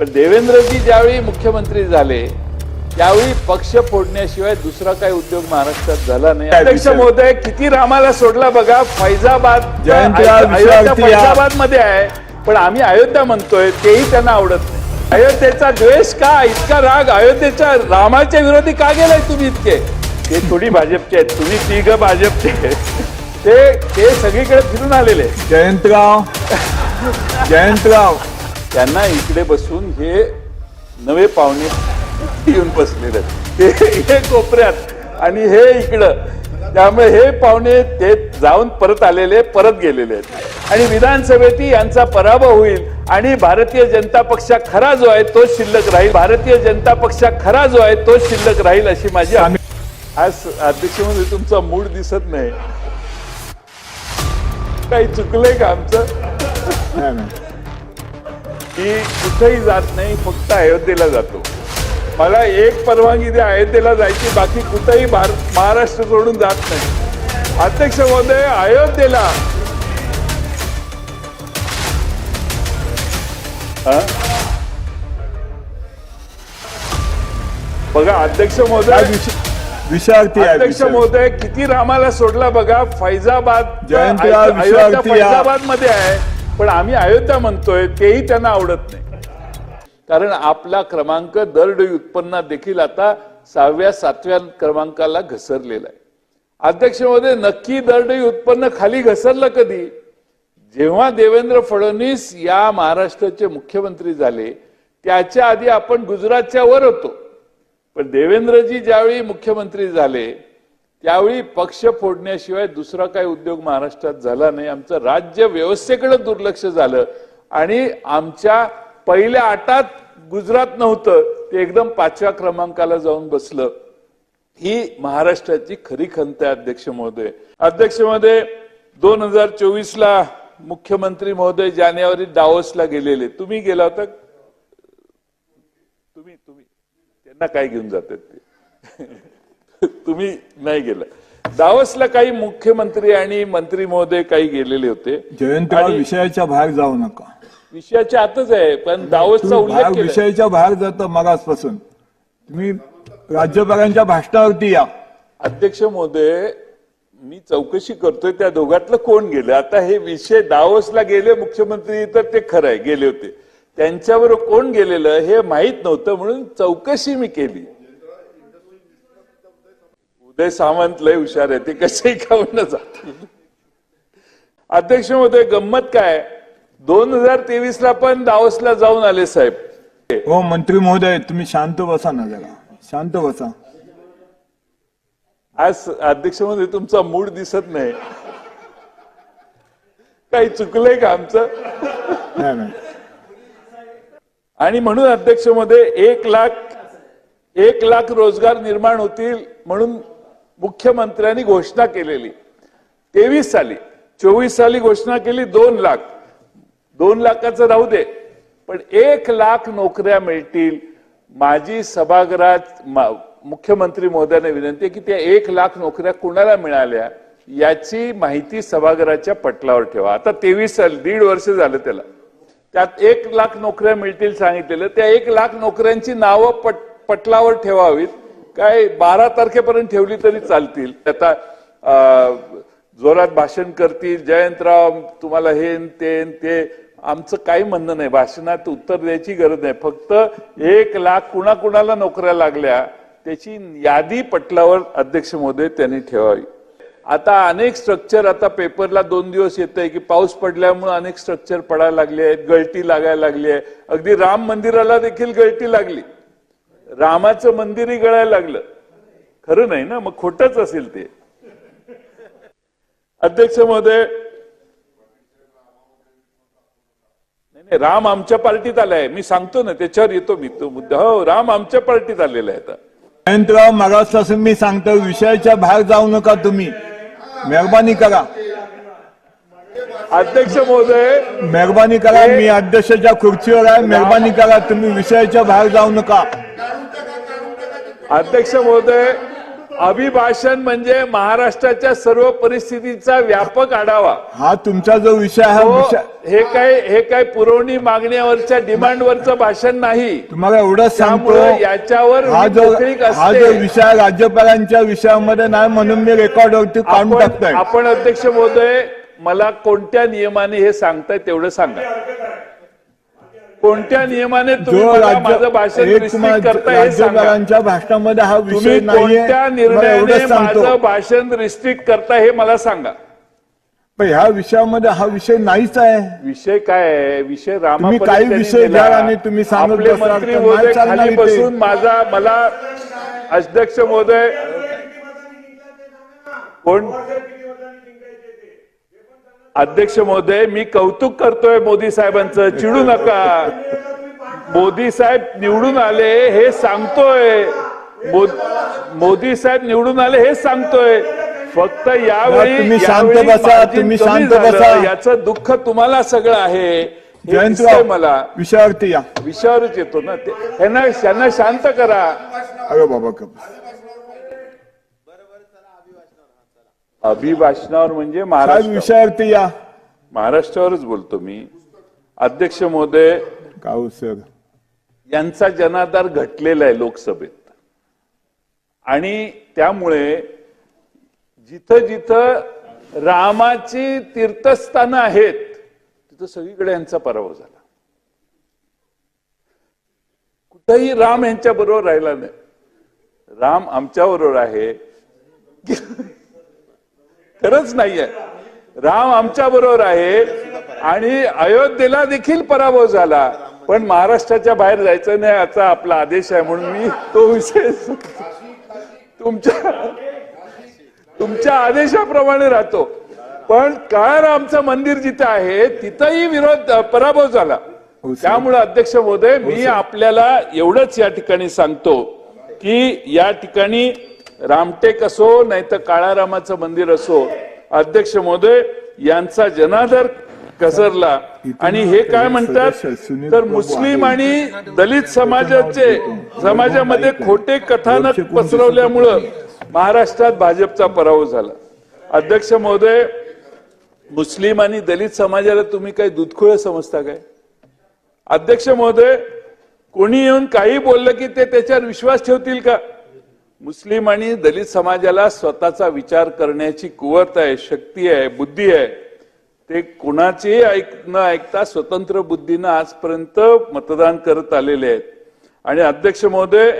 पण देवेंद्रजी ज्यावेळी मुख्यमंत्री झाले त्यावेळी पक्ष फोडण्याशिवाय दुसरा काही उद्योग महाराष्ट्रात झाला नाही. अध्यक्ष महोदय किती रामाला सोडला बघा फैजाबाद फैजाबादमध्ये आहे. पण आम्ही अयोध्या म्हणतोय तेही त्यांना आवडत नाही. अयोध्येचा द्वेष का? इतका राग अयोध्येच्या रामाच्या विरोधी का गेलाय तुम्ही इतके? ते थोडी भाजपचे आहेत तुम्ही तिघ भाजपचे ते ते सगळीकडे फिरून आलेले. जयंतराव जयंतराव. त्यांना इकडे बसून हे नवे पाहुणे येऊन बसलेले आहेत. ते हे कोपऱ्यात आणि हे इकडं. त्यामुळे हे पाहुणे ते जाऊन परत आलेले परत गेलेले आहेत. आणि विधानसभेतही यांचा पराभव होईल आणि भारतीय जनता पक्ष खरा जो आहे तोच शिल्लक राहील. भारतीय जनता पक्ष खरा जो आहे तोच शिल्लक राहील अशी माझी आज अध्यक्ष म्हणजे तुमचा मूड दिसत नाही. काही चुकलंय का आमचं? की कुठेही जात नाही फक्त अयोध्येला जातो. मला एक परवानगी द्या अयोध्येला जायची बाकी कुठेही भार- महाराष्ट्र सोडून जात नाही. अध्यक्ष महोदय अयोध्येला. हा? बघा अध्यक्ष महोदय आहे अध्यक्ष. महोदय किती रामाला सोडला बघा फैजाबाद फैजाबादमध्ये आहे. पण आम्ही अयोध्या म्हणतोय तेही त्यांना आवडत नाही. कारण आपला क्रमांक दरडोई उत्पन्नात देखील आता सहाव्या सातव्या क्रमांकाला घसरलेला आहे. अध्यक्षमध्ये नक्की दरडोई उत्पन्न खाली घसरलं कधी? जेव्हा देवेंद्र फडणवीस या महाराष्ट्राचे मुख्यमंत्री झाले त्याच्या आधी आपण गुजरातच्या वर होतो. पण देवेंद्रजी ज्यावेळी मुख्यमंत्री झाले त्यावेळी पक्ष फोडण्याशिवाय दुसरा काही उद्योग महाराष्ट्रात झाला नाही. आमचं राज्य व्यवस्थेकडे दुर्लक्ष झालं. आणि आमच्या पहिल्या आटात गुजरात नव्हतं ते एकदम पाचव्या क्रमांकाला जाऊन बसलं. ही महाराष्ट्राची खरी खंत आहे अध्यक्ष महोदय. अध्यक्ष महोदय दोन हजार चोवीस ला मुख्यमंत्री महोदय जानेवारी दावोसला गेलेले. तुम्ही गेला होता? तुम्ही तुम्ही. त्यांना काय घेऊन जातात ते? तुम्ही नाही गेला. दावोसला काही मुख्यमंत्री आणि मंत्री महोदय काही गेलेले होते. आणि विषयाच्या बाहेर जाऊ नका. विषयाच्या आतच आहे पण दावोसचा उल्लेख विषयाच्या बाहेर जाता मगासपासून. तुम्ही राज्यपालांच्या भाषणावरती या. अध्यक्ष महोदय मी चौकशी करतोय त्या दोघातलं कोण गेलं? आता हे विषय दावोसला गेले मुख्यमंत्री तर ते खरं आहे गेले होते. त्यांच्याबरोबर कोण गेलेलं हे माहीत नव्हतं म्हणून चौकशी मी केली. उदय सामंत लय हुशार आहे ते कसेही खाऊन जातील अध्यक्ष महोदय गंमत काय? दोन हजार तेवीस ला पण दावोसला जाऊन आले साहेब. हो मंत्री महोदय तुम्ही शांत बसा ना जरा. शांत बसा. आज अध्यक्षमध्ये तुमचा मूड दिसत नाही. काही चुकलंय का आमचं? आणि म्हणून अध्यक्षमध्ये एक लाख एक लाख रोजगार निर्माण होतील म्हणून मुख्यमंत्र्यांनी घोषणा केलेली. तेवीस साली चोवीस साली घोषणा केली दोन लाख. दोन लाखाचं राहू दे पण एक लाख नोकऱ्या मिळतील. माझी सभागृहात मुख्यमंत्री महोदयाने विनंती आहे की त्या एक लाख नोकऱ्या कुणाला मिळाल्या याची माहिती सभागृहाच्या पटलावर ठेवा. आता तेवीस साल दीड वर्ष झालं त्याला. त्यात एक लाख नोकऱ्या मिळतील सांगितलेलं. त्या एक लाख नोकऱ्यांची नावं पट पटलावर ठेवावीत. काय बारा तारखेपर्यंत ठेवली तरी चालतील. आता जोरात भाषण करतील जयंतराव तुम्हाला हे ते ते. आमचं काही म्हणणं नाही भाषणात उत्तर द्यायची गरज नाही. फक्त एक लाख कुणाकुणाला नोकऱ्या लागल्या त्याची यादी पटलावर अध्यक्ष महोदय त्यांनी ठेवावी. आता अनेक स्ट्रक्चर आता पेपरला दोन दिवस येत आहे की पाऊस पडल्यामुळे अनेक स्ट्रक्चर पडायला लागले आहेत गळती लागायला लागली आहे. अगदी राम मंदिराला देखील गळती लागली. रामाचं मंदिरही गळायला लागलं. खरं नाही ना? मग खोटच असेल ते. अध्यक्ष महोदय नाही नाही, राम आमच्या पार्टीत आलाय मी सांगतो ना त्याच्यावर येतो मी. तो मुद्दा हो राम आमच्या पार्टीत आलेला आहे आता. जयंतराव मगासपासून मी सांगतो विषयाच्या बाहेर जाऊ नका तुम्ही. मेहरबानी करा. अध्यक्ष महोदय मेहरबानी करा. मी अध्यक्षाच्या खुर्चीवर आहे. मेहरबानी करा. तुम्ही विषयाच्या बाहेर जाऊ नका. अध्यक्ष महोदय अभिभाषण म्हणजे महाराष्ट्राच्या सर्व परिस्थितीचा व्यापक आढावा. हा तुमचा जो विषय हा विषय हे काय हे काय पुरवणी मागण्यावरच्या डिमांडवरचं भाषण नाही. तुम्हाला एवढंच सांगतो याच्यावर हा जो हा जो. विषय राज्यपालांच्या विषयामध्ये नाही म्हणून मी रेकॉर्डवरती काढून टाकतोय. आपण अध्यक्ष महोदय मला कोणत्या नियमाने हे सांगताय तेवढं सांगा. कोणत्या नियमाने तुम्ही जो मला माझं भाषण एक रिस्ट्रिक्ट करताय हे सांगा. राज्यपालांच्या भाषणामध्ये हा विषय तुम्ही नाहीये. कोणत्या मला निर्णयाने एवढंच सांगतो. माझं भाषण रिस्ट्रिक्ट करताय हे मला सांगा. पण ह्या विषयामध्ये हा विषय नाहीच आहे. विषय काय आहे? विषय तुम्ही रामापर्यंत काही विषय नेला. घ्या आणि तुम्ही सांगत आपले मंत्री तर महोदय नाही चालणार खाली इथे. बसून माझा मला अध्यक्ष महोदय कोण अध्यक्ष महोदय मी कौतुक करतोय मोदी साहेबांचं. चिडू नका. मोदी साहेब निवडून आले हे सांगतोय. मोदी साहेब निवडून आले हे सांगतोय. फक्त यावेळी तुम्ही शांत बसा, तुम्ही शांत. बसा. याचं दुःख तुम्हाला सगळं आहे. हे मला. विषयावरती या. विषयावरच येतो ना ते. यांना शांत करा. अरे बाबा अभिभाषणावर म्हणजे महाराष्ट्र विषयावरती या. महाराष्ट्रावरच बोलतो मी. अध्यक्ष महोदय काऊ सर. यांचा जनाधार घटलेला आहे लोकसभेत. आणि त्यामुळे जिथं जिथं रामाची तीर्थस्थानं आहेत तिथं सगळीकडे यांचा पराभव झाला. कुठंही राम यांच्या बरोबर राहिला नाही. राम आमच्या बरोबर आहे. खरंच नाहीये. राम आमच्या बरोबर आहे आणि अयोध्येला देखील पराभव झाला. पण महाराष्ट्राच्या बाहेर जायचं नाही याचा आपला आदेश आहे म्हणून मी तो विषय तुमच्या तुमच्या आदेशाप्रमाणे राहतो. पण काळारामचं मंदिर जिथं आहे तिथंही विरोध पराभव झाला. हो. त्यामुळे अध्यक्ष महोदय मी आपल्याला एवढंच या ठिकाणी सांगतो की या ठिकाणी रामटेक असो नाही तर काळारामाचं मंदिर असो अध्यक्ष महोदय यांचा जनादर घसरला. आणि हे काय म्हणतात? तर मुस्लिम आणि दलित समाजाचे समाजामध्ये खोटे कथानक पसरवल्यामुळं महाराष्ट्रात भाजपचा पराभव झाला. अध्यक्ष महोदय मुस्लिम आणि दलित समाजाला तुम्ही काही दुधखोळ समजता काय? अध्यक्ष महोदय कोणी येऊन काही बोललं की ते त्याच्यावर विश्वास ठेवतील का? मुस्लिम आणि दलित समाजाला स्वतःचा विचार करण्याची कुवत आहे शक्ती आहे बुद्धी आहे. ते कुणाचेही ऐक न ऐकता स्वतंत्र बुद्धीनं आजपर्यंत मतदान करत आलेले आहेत. आणि अध्यक्ष महोदय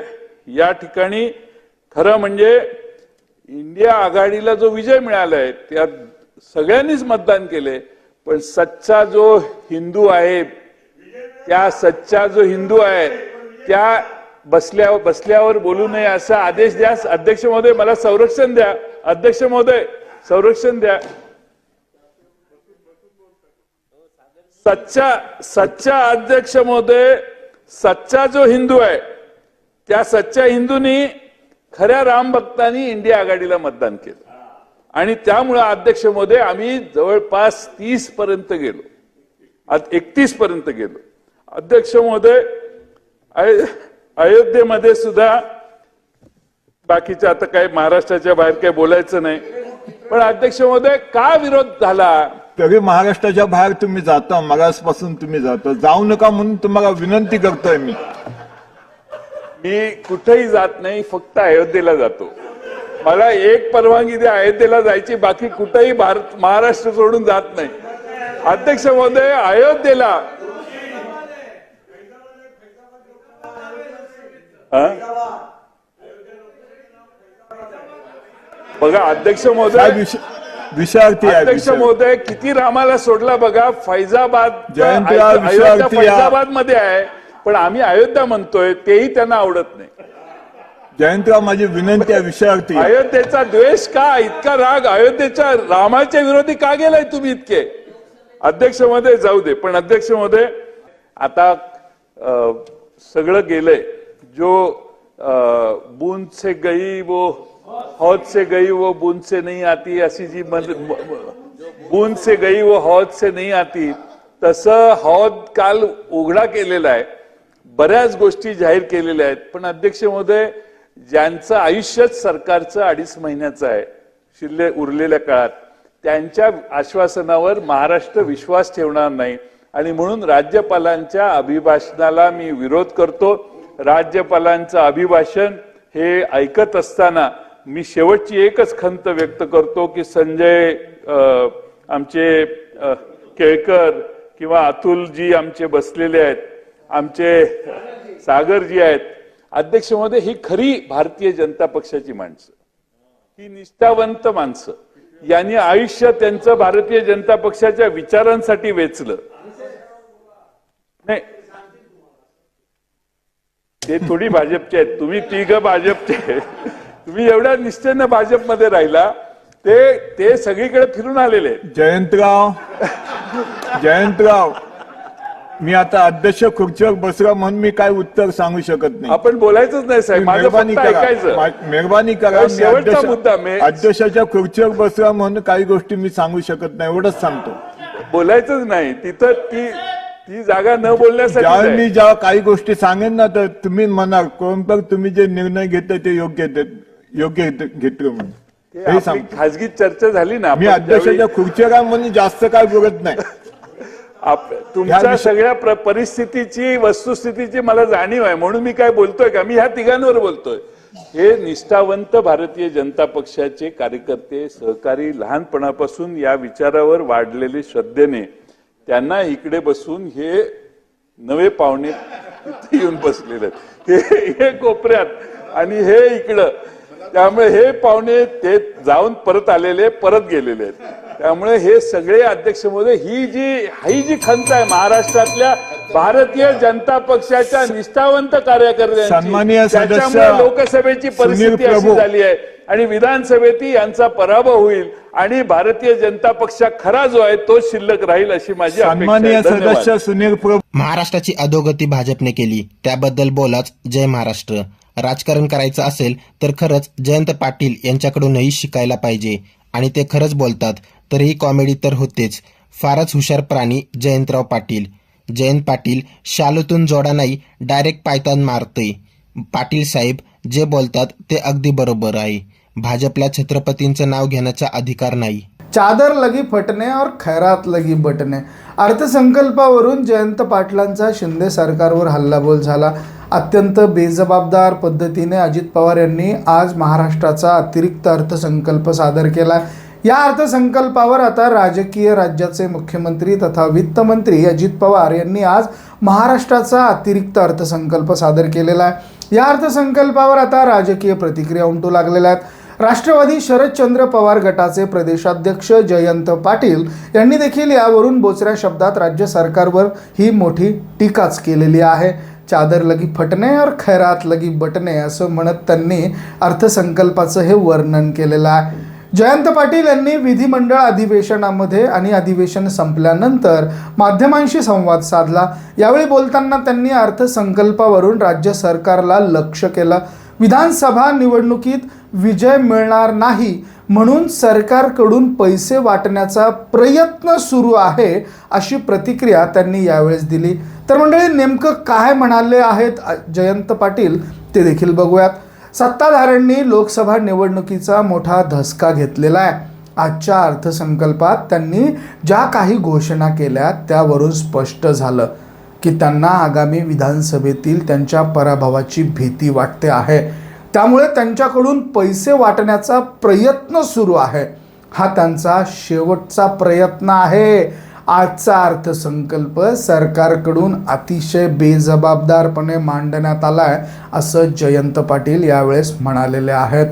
या ठिकाणी खरं म्हणजे इंडिया आघाडीला जो विजय मिळालाय त्यात सगळ्यांनीच मतदान केले पण सच्चा जो हिंदू आहे त्या सच्चा जो हिंदू आहे त्या बसल्या बसल्यावर बोलू नये असा आदेश द्या. अध्यक्ष महोदय मला संरक्षण द्या. अध्यक्ष महोदय संरक्षण द्या. सच्चा सच्चा अध्यक्ष महोदय सच्चा जो हिंदू आहे त्या सच्च्या हिंदूंनी खऱ्या राम भक्तांनी इंडिया आघाडीला मतदान केलं. आणि त्यामुळे अध्यक्ष महोदय आम्ही जवळपास तीस पर्यंत गेलो. एकतीस पर्यंत गेलो. अध्यक्ष महोदय अयोध्येमध्ये सुद्धा बाकीच्या आता काय महाराष्ट्राच्या बाहेर काय बोलायचं नाही. पण अध्यक्ष महोदय का विरोध झाला? तरी महाराष्ट्राच्या बाहेर तुम्ही जाता मगासपासून तुम्ही जाता. जाऊ नका म्हणून तुम्हाला विनंती करतोय मी. मी कुठेही जात नाही फक्त अयोध्येला जातो. मला एक परवानगी द्या अयोध्येला जायची बाकी कुठेही भारत महाराष्ट्र सोडून जात नाही. अध्यक्ष महोदय अयोध्येला बघा अध्यक्ष महोदय आहे अध्यक्ष. महोदय किती रामाला सोडला बघा फैजाबाद. फैजाबादमध्ये आहे पण आम्ही अयोध्या म्हणतोय तेही त्यांना आवडत नाही जयंतराव माझी विनंती आहे विषयावरती. अयोध्येचा द्वेष का इतका राग अयोध्येच्या रामाच्या विरोधी का गेलाय तुम्ही इतके अध्यक्ष महोदय जाऊ दे पण अध्यक्ष महोदय आता सगळं गेलंय जो बूंद से गई वो हौद से गई वो बूंद से नहीं आती अशी जी बूंद से गई वो हौद से नहीं आती। तसं हौद काल उघडा केलेला आहे बऱ्याच गोष्टी जाहीर केलेल्या आहेत पण अध्यक्ष महोदय ज्यांचं आयुष्यच सरकारचं अडीच महिन्याचं आहे शिल्ले उरलेल्या काळात त्यांच्या आश्वासनावर महाराष्ट्र विश्वास ठेवणार नाही. आणि म्हणून राज्यपालांच्या अभिभाषणाला मी विरोध करतो राज्यपालांचं अभिभाषण हे ऐकत असताना मी शेवटची एकच खंत व्यक्त करतो की संजय आमचे केळकर किंवा अतुलजी आमचे बसलेले आहेत आमचे सागरजी आहेत. अध्यक्षमध्ये ही खरी भारतीय जनता पक्षाची माणसं. ही निष्ठावंत माणसं. यांनी आयुष्य त्यांचं भारतीय जनता पक्षाच्या विचारांसाठी वेचलं. नाही ते थोडी भाजपचे आहेत. तुम्ही तिघ भाजपचे. तुम्ही एवढ्या निष्ठेनं भाजपमध्ये राहिला ते ते सगळीकडे फिरून आलेले जयंतराव जयंतराव मी आता अध्यक्ष खुर्चीवर बसला म्हणून मी काय उत्तर सांगू शकत नाही. आपण बोलायचंच नाही साहेब. मेहरबानी करा. मेहरबानी करा. शेवटचा अध्यक्ष- मुद्दा अध्यक्षाच्या खुर्चीवर बसला म्हणून काही गोष्टी मी सांगू शकत नाही. एवढंच सांगतो. बोलायचंच नाही. तिथं ती ती जागा न बोलण्यासाठी ज्यावेळी मी जेव्हा काही गोष्टी सांगेन ना तर तुम्ही म्हणाल कोणतं तुम्ही जे निर्णय घेताय ते योग्य योग्य घेत- घेतलं म्हणून. हे आपली सांगतो. खाजगी चर्चा झाली ना मी आपण अध्यक्षाच्या ज्यावेळी- खुर्चीवर आहे म्हणून जास्त काय बोलत नाही. आप- तुमच्या विषय- सगळ्या प्र- परिस्थितीची वस्तुस्थितीची मला जाणीव आहे. म्हणून मी काय बोलतोय का? मी ह्या तिघांवर बोलतोय. हे निष्ठावंत भारतीय जनता पक्षाचे कार्यकर्ते सहकारी लहानपणापासून या विचारावर वाढलेले श्रद्धेने त्यांना इकडे बसून हे नवे पाहुणे येऊन बसलेले आहेत. हे हे कोपऱ्यात आणि हे इकडं. त्यामुळे हे पाहुणे ते जाऊन परत आलेले परत गेलेले आहेत. त्यामुळे हे सगळे अध्यक्ष महोदय ही जी ही जी खंत आहे महाराष्ट्रातल्या भारतीय जनता पक्षाच्या निष्ठावंत कार्यकर्त्यांची त्याच्यामुळे लोकसभेची परिस्थिती अशी. झाली आहे. आणि विधानसभेतही यांचा पराभव होईल आणि भारतीय जनता पक्ष खरा जो आहे तो शिल्लक राहील अशी माझी. सदस्य सुनील प्रभू. महाराष्ट्राची अधोगती भाजपने केली. त्याबद्दल बोलाच जय महाराष्ट्र. राजकारण करायचं असेल तर खरंच जयंत पाटील यांच्याकडूनही शिकायला पाहिजे. आणि ते खरंच बोलतात तर ही कॉमेडी तर होतेच. फारच हुशार प्राणी जयंतराव पाटील. जयंत पाटील शालूतून जोडा नाही डायरेक्ट पायतान मारते पाटील साहेब जे बोलतात ते अगदी बरोबर आहे. भाजपला छत्रपतींचं नाव घेण्याचा अधिकार नाही. चादर लगी फटणे और खैरात लगी बटणे. अर्थसंकल्पावरून जयंत पाटलांचा शिंदे सरकारवर हल्लाबोल झाला. अत्यंत बेजबाबदार पद्धतीने अजित पवार यांनी आज महाराष्ट्राचा अतिरिक्त अर्थसंकल्प सादर केला या अर्थसंकल्पावर आता राजकीय राज्याचे मुख्यमंत्री तथा वित्तमंत्री अजित पवार यांनी आज महाराष्ट्राचा अतिरिक्त अर्थसंकल्प सादर केलेला आहे. या अर्थसंकल्पावर आता राजकीय प्रतिक्रिया उमटू लागलेल्या आहेत. राष्ट्रवादी शरदचंद्र पवार गटाचे प्रदेशाध्यक्ष जयंत पाटील यांनी देखील यावरून बोचऱ्या शब्दात राज्य सरकारवर ही मोठी टीकाच केलेली आहे. चादर लगी फटणे और खैरात लगी बटणे असं म्हणत त्यांनी अर्थसंकल्पाचं हे वर्णन केलेलं आहे. जयंत पाटील यांनी विधिमंडळ अधिवेशनामध्ये आणि अधिवेशन संपल्यानंतर माध्यमांशी संवाद साधला. यावेळी बोलताना त्यांनी अर्थसंकल्पावरून राज्य सरकारला लक्ष केलं. विधानसभा निवडणुकीत विजय मिळणार नाही म्हणून सरकारकडून पैसे वाटण्याचा प्रयत्न सुरू आहे अशी प्रतिक्रिया त्यांनी यावेळेस दिली. तर मंडळी नेमकं काय म्हणाले आहेत जयंत पाटील ते देखील बघूयात. सत्ताधाऱ्यांनी लोकसभा निवडणुकीचा मोठा धसका घेतलेला आहे. आजच्या अर्थसंकल्पात त्यांनी ज्या काही घोषणा केल्या त्यावरून स्पष्ट झालं की त्यांना आगामी विधानसभेतील त्यांच्या पराभवाची भीती वाटते आहे. त्यामुळे त्यांच्याकडून पैसे वाटण्याचा प्रयत्न सुरू आहे. हा त्यांचा शेवटचा प्रयत्न आहे. आजचा अर्थसंकल्प सरकारकडून अतिशय बेजबाबदारपणे मांडण्यात आलाय असं जयंत पाटील यावेळेस म्हणालेले आहेत.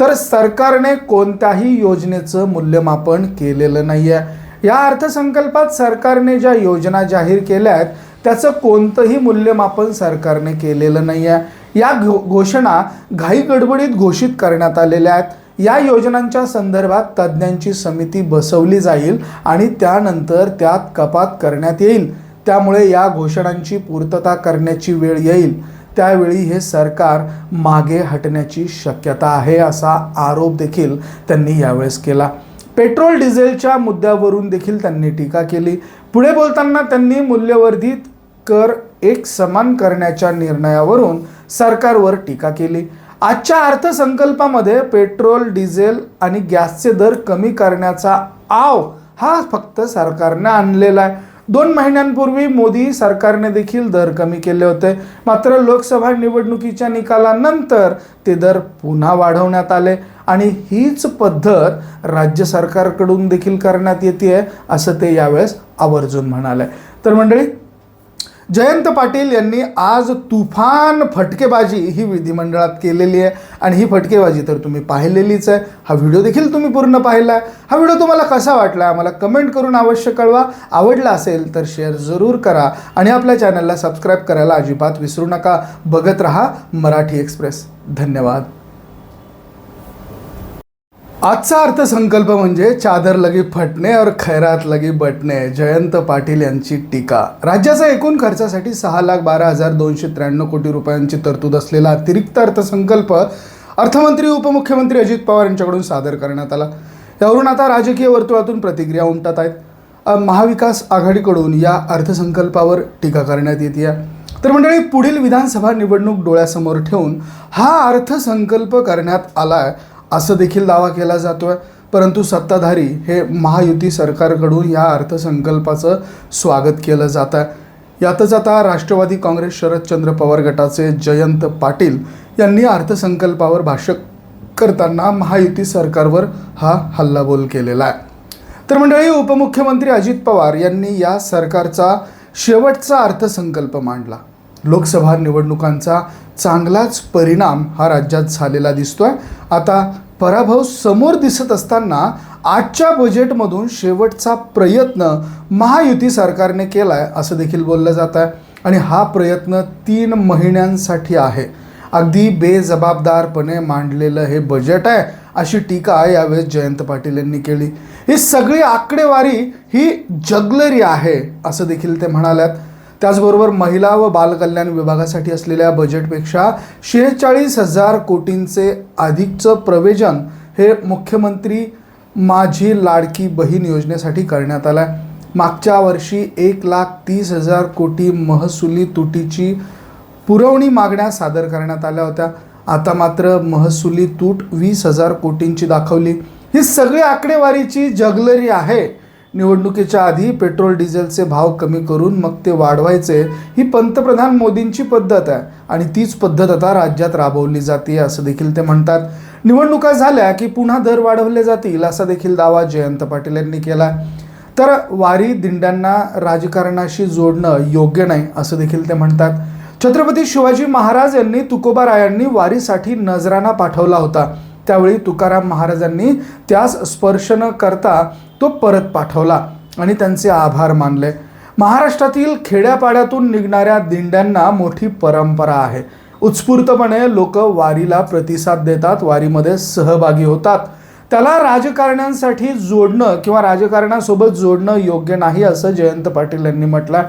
तर सरकारने कोणत्याही योजनेचं मूल्यमापन केलेलं नाही आहे या अर्थसंकल्पात सरकारने ज्या योजना जाहीर केल्या आहेत त्याचं कोणतंही मूल्यमापन सरकारने केलेलं नाही आहे या घो घोषणा घाई गडबडीत घोषित करण्यात आलेल्या आहेत. या योजनांच्या संदर्भात तज्ज्ञांची समिती बसवली जाईल आणि त्यानंतर त्यात कपात करण्यात येईल. त्यामुळे या घोषणांची पूर्तता करण्याची वेळ येईल. त्यावेळी हे सरकार मागे हटण्याची शक्यता आहे असा आरोप देखील त्यांनी यावेळेस केला. पेट्रोल डिझेलच्या मुद्द्यावरून देखील त्यांनी टीका केली. पुढे बोलताना त्यांनी मूल्यवर्धित कर एक समान करण्याच्या निर्णयावरून सरकारवर टीका केली. आजच्या अर्थसंकल्पामध्ये पेट्रोल डिझेल आणि गॅसचे दर कमी करण्याचा आव हा फक्त सरकारने आणलेला आहे. दोन महिन्यांपूर्वी मोदी सरकारने देखील दर कमी केले होते. मात्र लोकसभा निवडणुकीच्या निकालानंतर ते दर पुन्हा वाढवण्यात आले आणि हीच पद्धत राज्य सरकारकडून देखील करण्यात येते असं ते यावेळेस आवर्जून म्हणाले. तर मंडळी जयंत पाटील यांनी आज तुफान फटकेबाजी ही विधिमंडळात केलेली आहे. आणि ही फटकेबाजी तर तुम्ही पाहिलेलीच आहे. हा व्हिडिओ देखील तुम्ही पूर्ण पाहिला आहे. हा व्हिडिओ तुम्हाला कसा वाटला आम्हाला कमेंट करून अवश्य कळवा. आवडला असेल तर शेअर जरूर करा. आणि आपल्या चॅनलला सबस्क्राईब करायला अजिबात विसरू नका. बघत रहा मराठी एक्सप्रेस. धन्यवाद. आजचा अर्थसंकल्प म्हणजे चादर लगी फटणे और खैरात लगी बटणे जयंत पाटील यांची टीका. राज्याचा एकूण खर्चासाठी सहा लाख बारा हजार दोनशे त्र्याण्णव कोटी रुपयांची तरतूद असलेला अतिरिक्त अर्थसंकल्प अर्थमंत्री उपमुख्यमंत्री अजित पवार यांच्याकडून सादर करण्यात आला. यावरून आता राजकीय वर्तुळातून प्रतिक्रिया उमटत आहेत. महाविकास आघाडीकडून या अर्थसंकल्पावर टीका करण्यात येते तर मंडळी पुढील विधानसभा निवडणूक डोळ्यासमोर ठेवून हा अर्थसंकल्प करण्यात आला आहे असं देखील दावा केला जातो आहे परंतु सत्ताधारी हे महायुती सरकारकडून या अर्थसंकल्पाचं स्वागत केलं जात आहे. यातच आता राष्ट्रवादी काँग्रेस शरदचंद्र पवार गटाचे जयंत पाटील यांनी अर्थसंकल्पावर भाष्य करताना महायुती सरकारवर हा हल्लाबोल केलेला आहे. तर मंडळी उपमुख्यमंत्री अजित पवार यांनी या सरकारचा शेवटचा अर्थसंकल्प मांडला. लोकसभा निवडणुकांचा चांगलाच परिणाम हा राज्यात झालेला दिसतोय. आता पराभव समोर दिसत असताना आजच्या बजेटमधून शेवटचा प्रयत्न महायुती सरकारने केला आहे असं देखील बोललं जात आहे. आणि हा प्रयत्न तीन महिन्यांसाठी आहे. अगदी बेजबाबदारपणे मांडलेलं हे बजेट आहे अशी टीका यावेळेस जयंत पाटील यांनी केली. ही सगळी आकडेवारी ही जगलरी आहे असं देखील ते म्हणाल्यात. त्याचबरोबर महिला व बालकल्याण विभागासाठी असलेल्या बजेटपेक्षा शेहेचाळीस हजार कोटींचे अधिकचं प्रवेजन हे मुख्यमंत्री माझी लाडकी बहीण योजनेसाठी करण्यात आलं आहे मागच्या वर्षी एक लाख तीस हजार कोटी महसुली तुटीची पुरवणी मागण्या सादर करण्यात आल्या होत्या. आता मात्र महसुली तूट वीस हजार कोटींची दाखवली. ही सगळी आकडेवारीची जगलरी आहे. निवडणुकीच्या आधी पेट्रोल डिझेलचे भाव कमी करून मग ते वाढवायचे ही पंतप्रधान मोदींची पद्धत आहे आणि तीच पद्धत आता राज्यात राबवली जाते असं देखील ते म्हणतात. निवडणुका झाल्या की पुन्हा दर वाढवले जातील असा देखील दावा जयंत पाटील यांनी केला तर वारी दिंड्यांना राजकारणाशी जोडणं योग्य नाही असं देखील ते म्हणतात. छत्रपती शिवाजी महाराज यांनी तुकोबारायांनी वारीसाठी नजराणा पाठवला होता. त्यावेळी तुकाराम महाराजांनी त्यास स्पर्श न करता तो परत पाठवला आणि त्यांचे आभार मानले. महाराष्ट्रातील खेड्यापाड्यातून निघणाऱ्या दिंड्यांना मोठी परंपरा आहे. उत्स्फूर्तपणे लोक वारीला प्रतिसाद देतात वारीमध्ये सहभागी होतात. त्याला राजकारण्यांसाठी जोडणं किंवा राजकारणासोबत जोडणं योग्य नाही असं जयंत पाटील यांनी म्हटलं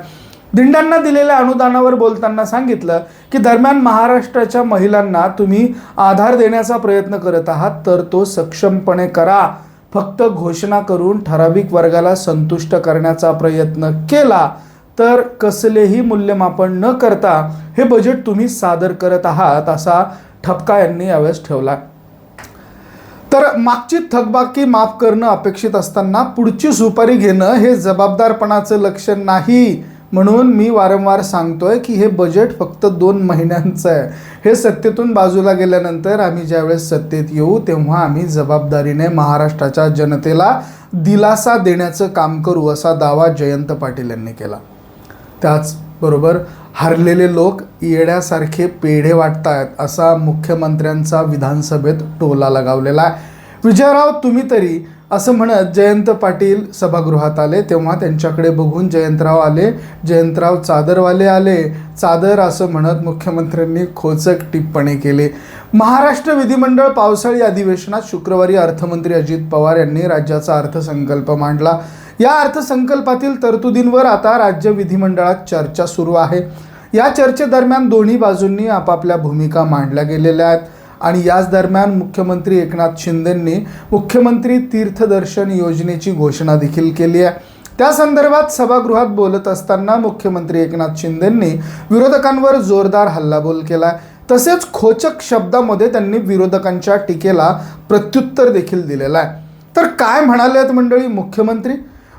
दिंड्यांना दिलेल्या अनुदानावर बोलताना सांगितलं की दरम्यान महाराष्ट्राच्या महिलांना तुम्ही आधार देण्याचा प्रयत्न करत आहात तर तो सक्षमपणे करा. फक्त घोषणा करून ठराविक वर्गाला संतुष्ट करण्याचा प्रयत्न केला तर कसलेही मूल्यमापन न करता हे बजेट तुम्ही सादर करत आहात असा ठपका यांनी यावेळेस ठेवला. तर मागची थकबाकी माफ करणं अपेक्षित असताना पुढची सुपारी घेणं हे जबाबदारपणाचं लक्षण नाही. म्हणून मी वारंवार सांगतोय की हे बजेट फक्त दोन महिन्यांचं आहे. हे सत्तेतून बाजूला गेल्यानंतर आम्ही ज्यावेळेस सत्तेत येऊ तेव्हा आम्ही जबाबदारीने महाराष्ट्राच्या जनतेला दिलासा देण्याचं काम करू असा दावा जयंत पाटील यांनी केला. त्याचबरोबर हरलेले लोक येड्यासारखे पेढे वाटत आहेत असा मुख्यमंत्र्यांचा विधानसभेत टोला लगावलेला आहे. विजयराव तुम्ही तरी असं म्हणत जयंत पाटील सभागृहात आले. तेव्हा त्यांच्याकडे बघून जयंतराव आले. जयंतराव चादरवाले आले. चादर असं म्हणत मुख्यमंत्र्यांनी खोचक टिप्पणी केली. महाराष्ट्र विधिमंडळ पावसाळी अधिवेशनात शुक्रवारी अर्थमंत्री अजित पवार यांनी राज्याचा अर्थसंकल्प मांडला. या अर्थसंकल्पातील तरतुदींवर आता राज्य विधिमंडळात चर्चा सुरू आहे. या चर्चेदरम्यान दोन्ही बाजूंनी आपापल्या भूमिका मांडल्या गेलेल्या आहेत. आणि याच दरम्यान मुख्यमंत्री एकनाथ शिंदेंनी मुख्यमंत्री तीर्थदर्शन योजनेची घोषणा देखील केली आहे. त्या संदर्भात सभागृहात बोलत असताना मुख्यमंत्री एकनाथ शिंदेंनी विरोधकांवर जोरदार हल्लाबोल केला. तसेच खोचक शब्दामध्ये त्यांनी विरोधकांच्या टीकेला प्रत्युत्तर देखील दिलेलं आहे. तर काय म्हणाले आहेत मंडळी मुख्यमंत्री?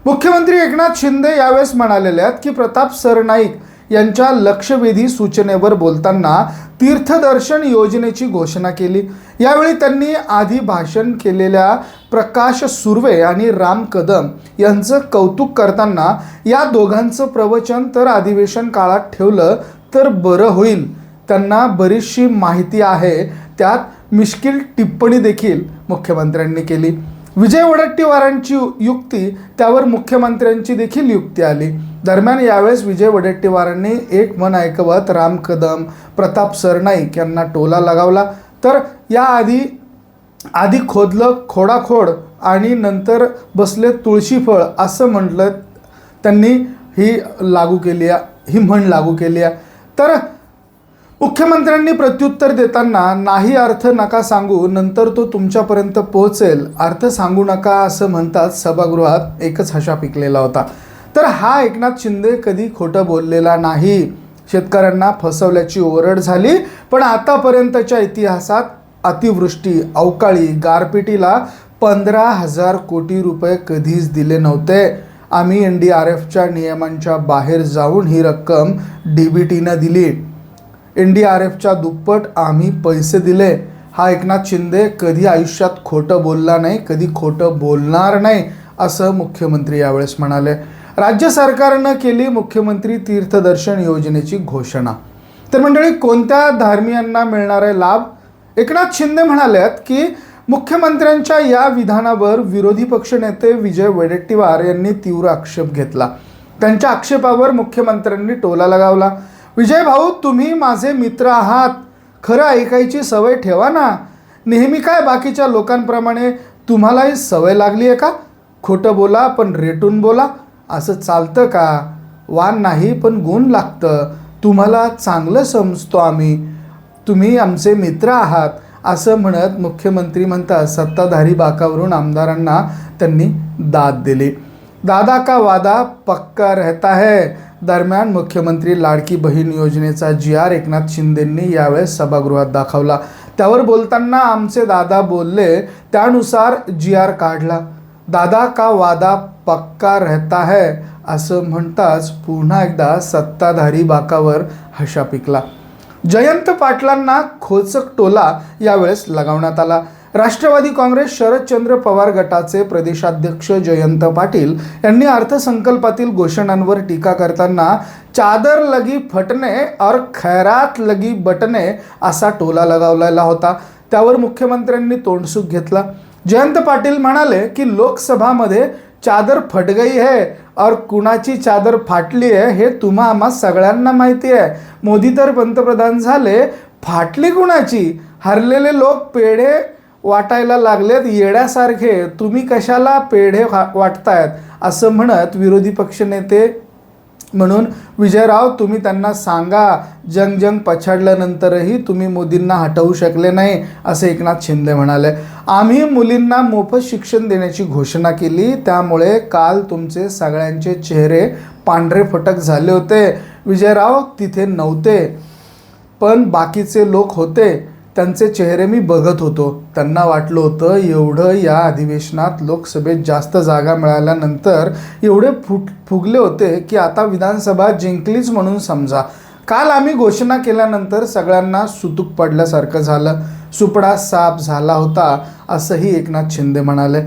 मुख्यमंत्री एकनाथ शिंदे यावेळेस म्हणालेले आहेत की प्रताप सरनाईक यांच्या लक्षवेधी सूचनेवर बोलताना तीर्थदर्शन योजनेची घोषणा केली. यावेळी त्यांनी आधी भाषण केलेल्या प्रकाश सुर्वे आणि राम कदम यांचं कौतुक करताना या दोघांचं प्रवचन तर अधिवेशन काळात ठेवलं तर बरं होईल. त्यांना बरीचशी माहिती आहे. त्यात मिश्किल टिप्पणी देखील मुख्यमंत्र्यांनी केली. विजय वडेट्टीवारांची युक्ती त्यावर मुख्यमंत्र्यांची देखील युक्ती आली. दरम्यान यावेळेस विजय वडेट्टीवारांनी एक मन ऐकवत राम कदम प्रताप सरनाईक यांना टोला लगावला. तर याआधी आधी खोदलं खोडाखोड आणि नंतर बसले तुळशीफळ असं म्हटलं त्यांनी ही लागू केली आहे ही म्हण लागू केली. आहे तर मुख्यमंत्र्यांनी प्रत्युत्तर देताना नाही अर्थ नका सांगू नंतर तो तुमच्यापर्यंत पोहोचेल. अर्थ सांगू नका असं म्हणतात सभागृहात एकच हशा पिकलेला होता. तर हा एकनाथ शिंदे कधी खोटं बोललेला नाही. शेतकऱ्यांना फसवल्याची ओरड झाली पण आतापर्यंतच्या इतिहासात अतिवृष्टी अवकाळी गारपिटीला पंधरा हजार कोटी रुपये कधीच दिले नव्हते. आम्ही एन डी आर एफच्या नियमांच्या बाहेर जाऊन ही रक्कम डी बी टीनं दिली. एन डी आर एफच्या दुप्पट आम्ही पैसे दिले. हा एकनाथ शिंदे कधी आयुष्यात खोटं बोलला नाही कधी खोटं बोलणार नाही असं मुख्यमंत्री यावेळेस म्हणाले. राज्य सरकारनं केली मुख्यमंत्री तीर्थदर्शन योजनेची घोषणा. तर मंडळी कोणत्या धार्मियांना मिळणारे लाभ? एकनाथ शिंदे म्हणाल्यात की मुख्यमंत्र्यांच्या या विधानावर विरोधी पक्षनेते विजय वडेट्टीवार यांनी तीव्र आक्षेप घेतला. त्यांच्या आक्षेपावर मुख्यमंत्र्यांनी टोला लगावला. विजय भाऊ तुम्ही माझे मित्र आहात. खरं ऐकायची सवय ठेवा ना. नेहमी काय बाकीच्या लोकांप्रमाणे तुम्हालाही सवय लागली आहे का? खोटं बोला पण रेटून बोला. असं चालतं का? वान नाही पण गुण लागतं. तुम्हाला चांगलं समजतो आम्ही. तुम्ही आमचे मित्र आहात. असं म्हणत मुख्यमंत्री म्हणतात सत्ताधारी बाकावरून आमदारांना त्यांनी दाद दिली. दादा का वादा पक्का रहता है? दरम्यान मुख्यमंत्री लाडकी बहीण योजनेचा जी आर एकनाथ शिंदेंनी यावेळेस सभागृहात दाखवला. त्यावर बोलताना आमचे दादा बोलले त्यानुसार जी आर काढला. दादा का वादा पक्का रहता है? असं म्हणताच पुन्हा एकदा सत्ताधारी बाकावर हशा पिकला. जयंत पाटलांना खोचक टोला यावेळेस लगावण्यात आला. राष्ट्रवादी काँग्रेस शरदचंद्र पवार गटाचे प्रदेशाध्यक्ष जयंत पाटील यांनी अर्थसंकल्पातील घोषणांवर टीका करताना चादर लगी फटणे और खैरात लगी बटणे असा टोला लगावलेला होता. त्यावर मुख्यमंत्र्यांनी तोंडसुख घेतला. जयंत पाटील म्हणाले की लोकसभामध्ये चादर फट गई है और कुणाची चादर फाटली आहे हे तुम्हा आम्हा सगळ्यांना माहिती आहे मोदी तर पंतप्रधान झाले. फाटली कुणाची? हरलेले लोक पेढे वाटायला लागलेत येड्यासारखे. तुम्ही कशाला पेढे वा- वाटतायत? असं म्हणत विरोधी पक्षनेते म्हणून विजयराव तुम्ही त्यांना सांगा. जंग जंग पछाडल्यानंतरही तुम्ही मोदींना हटवू शकले नाही असे एकनाथ शिंदे म्हणाले. आम्ही मुलींना मोफत शिक्षण देण्याची घोषणा केली. त्यामुळे काल तुमचे सगळ्यांचे चेहरे पांढरे फटक झाले होते. विजयराव तिथे नव्हते पण बाकीचे लोक होते. त्यांचे चेहरे मी बघत होतो. त्यांना वाटलं होतं एवढं या अधिवेशनात लोकसभेत जास्त जागा मिळाल्यानंतर एवढे फुट फुगले होते की आता विधानसभा जिंकलीच म्हणून समजा. काल आम्ही घोषणा केल्यानंतर सगळ्यांना सुतूक पडल्यासारखं झालं. सुपडा साफ झाला होता असंही एकनाथ शिंदे म्हणाले.